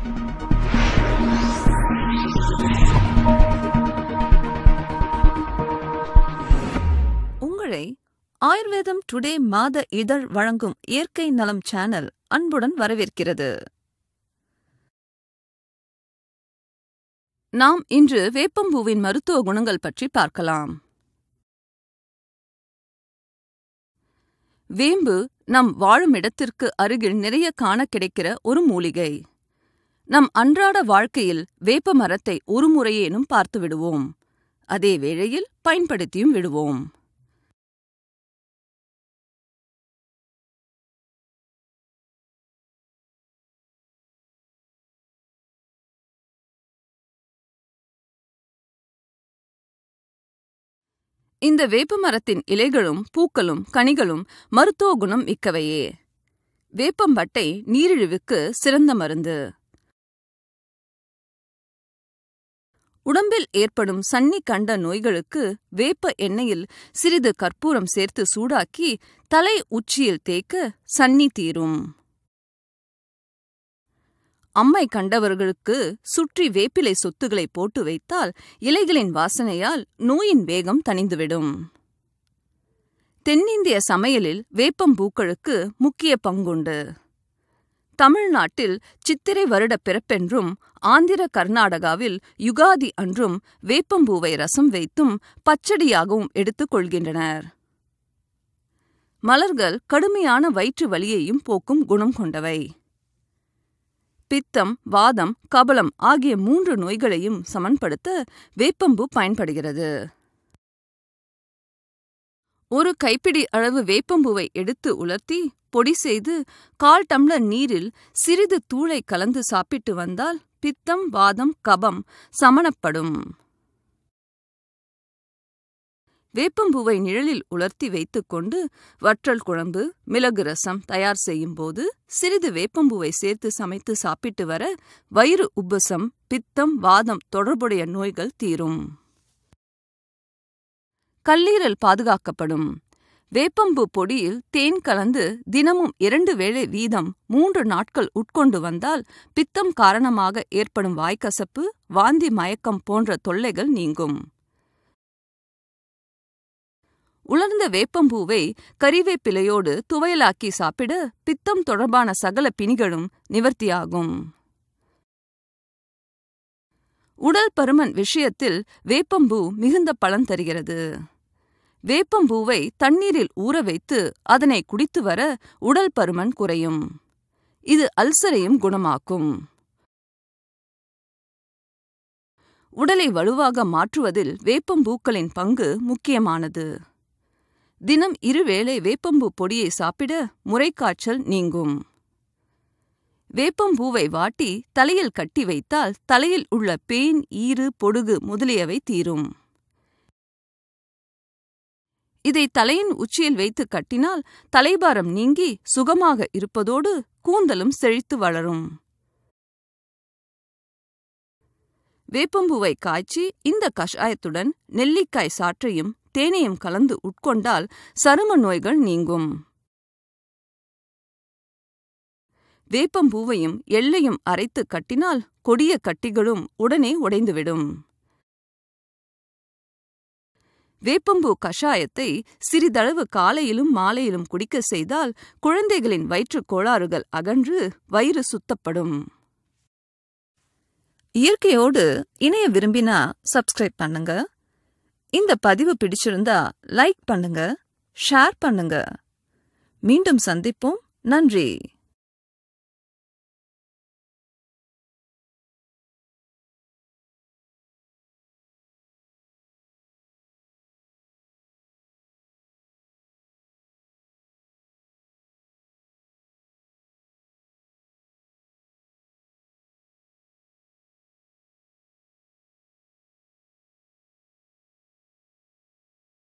உங்களை ஆயுர்வேதம் டுடே மாத இதழ் வழங்கும் இயற்கை நலம் சேனல் அன்புடன் வரவேற்கிறது. நாம் இன்று வேப்பம்பூவின் மருத்துவ குணங்கள் பற்றி பார்க்கலாம். வேம்பு நம் வாழும் இடத்திற்கு அருகில் நிறைய காண கிடைக்கிற ஒரு மூலிகை. நம் அன்றாட வாழ்க்கையில் வேப்ப மரத்தை ஒரு முறையேனும் பார்த்து விடுவோம். அதே வேளையில் பயன்படுத்தியும் விடுவோம். இந்த வேப்ப மரத்தின் இலைகளும் பூக்களும் கனிகளும் மருத்துவ குணம் மிக்கவையே. வேப்பம்பட்டை நீரிழிவுக்கு சிறந்த மருந்து. உடம்பில் ஏற்படும் சன்னி கண்ட நோய்களுக்கு வேப்ப எண்ணெயில் சிறிது கற்பூரம் சேர்த்து சூடாக்கி தலை உச்சியில் தேய்க்க சன்னி தீரும். அம்மை கண்டவர்களுக்கு சுற்றி வேப்பிலை சொத்துகளை போட்டு வைத்தால் இலைகளின் வாசனையால் நோயின் வேகம் தணிந்துவிடும். தென்னிந்திய சமையலில் வேப்பம்பூக்களுக்கு முக்கிய பங்குண்டு. தமிழ்நாட்டில் சித்திரை வருட பிறப்பென்றும் ஆந்திர கர்நாடகாவில் யுகாதி அன்றும் வேப்பம்பூவை ரசம் வைத்தும் பச்சடியாகவும் எடுத்துக் கொள்கின்றனர். மலர்கள் கடுமையான வயிற்று வலியையும் போக்கும் குணம் கொண்டவை. பித்தம் வாதம் கபலம் ஆகிய மூன்று நோய்களையும் சமன்படுத்த வேப்பம்பூ பயன்படுகிறது. ஒரு கைப்பிடி அளவு வேப்பம்பூவை எடுத்து உலர்த்தி பொடி செய்து கால் டம்ளர் நீரில் சிறிது தூளை கலந்து சாப்பிட்டு வந்தால் பித்தம் வாதம் கபம் சமணப்படும். வேப்பம்பூவை நிழலில் உலர்த்தி வைத்துக்கொண்டு வற்றல் குழம்பு மிளகு ரசம் தயார் செய்யும் போது சிறிது வேப்பம்பூவை சேர்த்து சமைத்து சாப்பிட்டு வர வயிறு உப்பசம் பித்தம் வாதம் தொடர்புடைய நோய்கள் தீரும். கல்லீரல் பாதுகாக்கப்படும். வேப்பம்பூ பொடியில் தேன் கலந்து தினமும் இரண்டு வேளை வீதம் மூன்று நாட்கள் உட்கொண்டு வந்தால் பித்தம் காரணமாக ஏற்படும் வாய்க்கசப்பு வாந்தி மயக்கம் போன்ற தொல்லைகள் நீங்கும். உலர்ந்த வேப்பம்பூவை கறிவேப்பிலையோடு துவையலாக்கி சாப்பிட பித்தம் தொடர்பான சகல பிணிகளும் நிவர்த்தியாகும். உடல் பருமன் விஷயத்தில் வேப்பம்பூ மிகுந்த பலன் தருகிறது. வேப்பம்பூவை தண்ணீரில் ஊற வைத்து அதனை குடித்து வர உடல் பருமன் குறையும். இது அல்சரையும் குணமாக்கும். உடலை வலுவாக மாற்றுவதில் வேப்பம்பூக்களின் பங்கு முக்கியமானது. தினம் இருவேளை வேப்பம்பூ பொடியை சாப்பிட முறைக்காய்ச்சல் நீங்கும். வேப்பம்பூவை வாட்டி தலையில் கட்டி வைத்தால் தலையில் உள்ள பேன் ஈறு பொடுகு முதலியவை தீரும். இதை தலையின் உச்சியில் வைத்து கட்டினால் தலைபாரம் நீங்கி சுகமாக இருப்பதோடு கூந்தலும் செழித்து வளரும். வேப்பம்பூவை காய்ச்சி இந்த கஷாயத்துடன் நெல்லிக்காய் சாற்றையும் தேனையும் கலந்து உட்கொண்டால் சரும நோய்கள் நீங்கும். வேப்பம்பூவையும் எள்ளையும் அரைத்து கட்டினால் கொடிய கட்டிகளும் உடனே உடைந்துவிடும். வேப்பம்பூ கஷாயத்தை சிறிதளவு காலையிலும் மாலையிலும் குடிக்க செய்தால் குழந்தைகளின் வயிற்றுக் கோளாறுகள் அகன்று வயிறு சுத்தப்படும். இயற்கையோடு இணைய விரும்பினா சப்ஸ்கிரைப் பண்ணுங்க. இந்த பதிவு பிடிச்சிருந்தா லைக் பண்ணுங்க ஷேர் பண்ணுங்க. மீண்டும் சந்திப்போம். நன்றி.